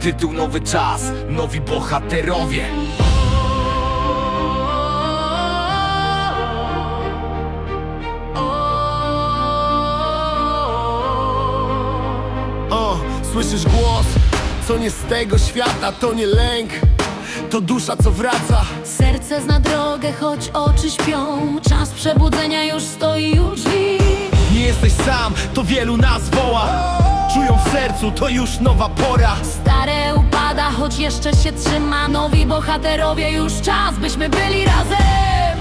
Tytuł Nowy Czas, nowi bohaterowie. O, słyszysz głos, co nie z tego świata, to nie lęk. To dusza, co wraca. Serce zna drogę, choć oczy śpią. Czas przebudzenia już stoi u drzwi. Nie jesteś sam, to wielu nas woła Czują w sercu, to już nowa pora. Stare upada, choć jeszcze się trzyma. Nowi bohaterowie, już czas, byśmy byli razem.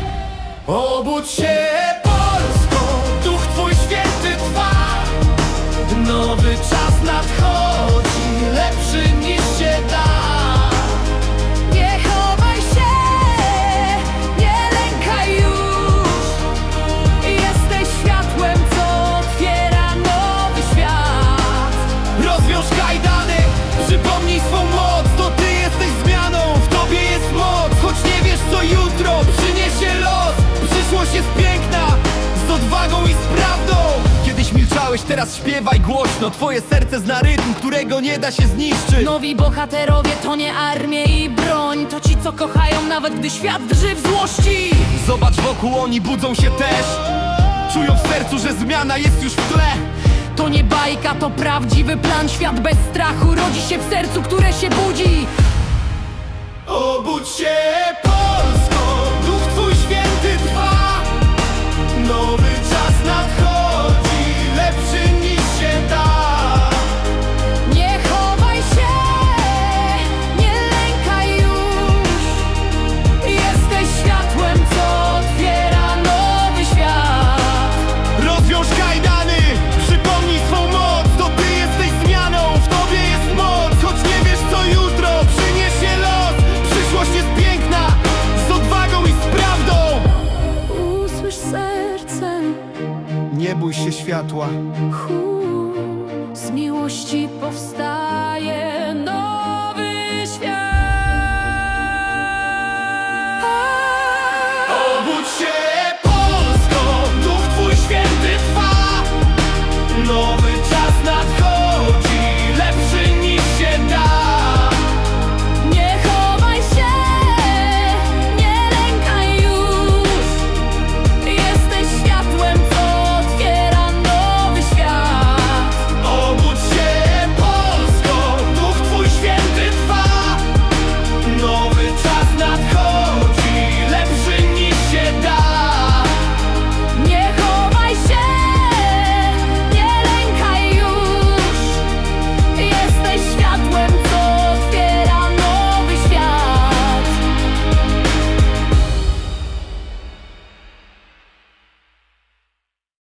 Obudź się Polsko, duch twój święty trwa. Nowy czas nadchodzi, teraz śpiewaj głośno. Twoje serce zna rytm, którego nie da się zniszczyć. Nowi bohaterowie to nie armie i broń. To ci, co kochają nawet gdy świat drży w złości. Zobacz wokół, oni budzą się też. Czują w sercu, że zmiana jest już w tle. To nie bajka, to prawdziwy plan. Świat bez strachu rodzi się w sercu, które się budzi. Obudź się sercem, Nie bój się światła. Hu, z miłości powstaje